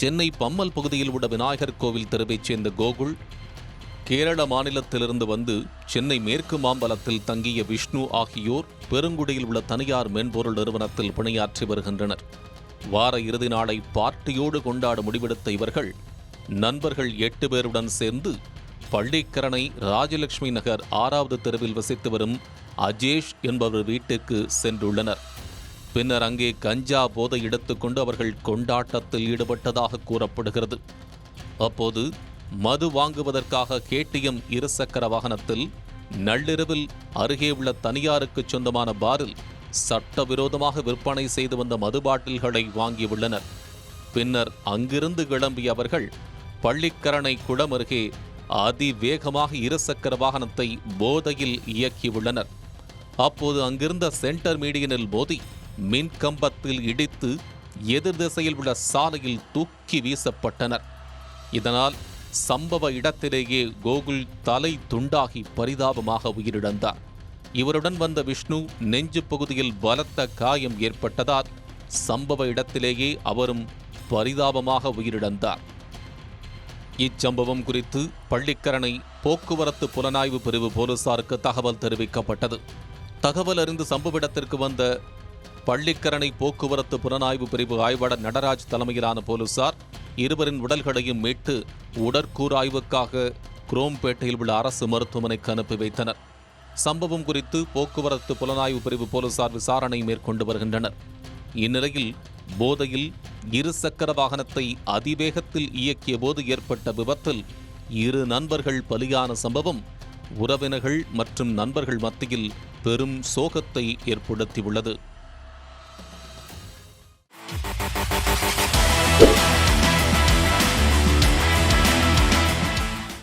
சென்னை பம்மல் பகுதியில் உள்ள விநாயகர் கோவில் தெருவைச் சேர்ந்த கோகுல் கேரள மாநிலத்திலிருந்து வந்து சென்னை மேற்கு மாம்பலத்தில் தங்கிய விஷ்ணு ஆகியோர் பெருங்குடியில் உள்ள தனியார் மென்பொருள் நிறுவனத்தில் பணியாற்றி வருகின்றனர். வார இறுதி நாளை பார்ட்டியோடு கொண்டாட முடிவெடுத்த இவர்கள் நண்பர்கள் எட்டு பேருடன் சேர்ந்து பள்ளிக்கரணை ராஜலட்சுமி நகர் ஆறாவது தெருவில் வசித்து வரும் அஜேஷ் என்பவர் வீட்டுக்கு சென்றுள்ளனர். பின்னர் அங்கே கஞ்சா போதை எடுத்துக்கொண்டு அவர்கள் கொண்டாட்டத்தில் ஈடுபட்டதாக கூறப்படுகிறது. அப்போது மது வாங்குவதற்காக கேடிஎம் இருசக்கர வாகனத்தில் நள்ளிரவில் அருகே உள்ள தனியாருக்கு சொந்தமான பாரில் சட்டவிரோதமாக விற்பனை செய்து வந்த மது பாட்டில்களை வாங்கியுள்ளனர் பின்னர் அங்கிருந்து கிளம்பிய அவர்கள் பள்ளிக்கரணை குளம் அருகே அதிவேகமாக இருசக்கர வாகனத்தை போதையில் இயக்கியுள்ளனர் அப்போது அங்கிருந்த சென்டர் மீடியனில் மோதி மின் கம்பத்தில் இடித்து எதிர் திசையில் உள்ள சாலையில் தூக்கி வீசப்பட்டனர். இதனால் சம்பவ இடத்திலேயே கோகுல் தலை துண்டாகி பரிதாபமாக உயிரிழந்தார். இவருடன் வந்த விஷ்ணு நெஞ்சு பகுதியில் பலத்த காயம் ஏற்பட்டதால் சம்பவ இடத்திலேயே அவரும் பரிதாபமாக உயிரிழந்தார். இச்சம்பவம் குறித்து பள்ளிக்கரணை போக்குவரத்து புலனாய்வு பிரிவு போலீசாருக்கு தகவல் தெரிவிக்கப்பட்டது. தகவல் அறிந்து சம்பவ இடத்திற்கு வந்த பள்ளிக்கரணை போக்குவரத்து புலனாய்வு பிரிவு ஆய்வாளர் நடராஜ் தலைமையிலான போலீசார் இருவரின் உடல்களையும் மீட்டு உடற்கூறாய்வுக்காக குரோம்பேட்டையில் உள்ள அரசு மருத்துவமனைக்கு அனுப்பி வைத்தனர். சம்பவம் குறித்து போக்குவரத்து புலனாய்வு பிரிவு போலீசார் விசாரணை மேற்கொண்டு வருகின்றனர். இந்நிலையில் போதையில் இருசக்கர வாகனத்தை அதிவேகத்தில் இயக்கிய போது ஏற்பட்ட விபத்தில் இரு நண்பர்கள் பலியான சம்பவம் உறவினர்கள் மற்றும் நண்பர்கள் மத்தியில் பெரும் சோகத்தை ஏற்படுத்தியுள்ளது. Thank you.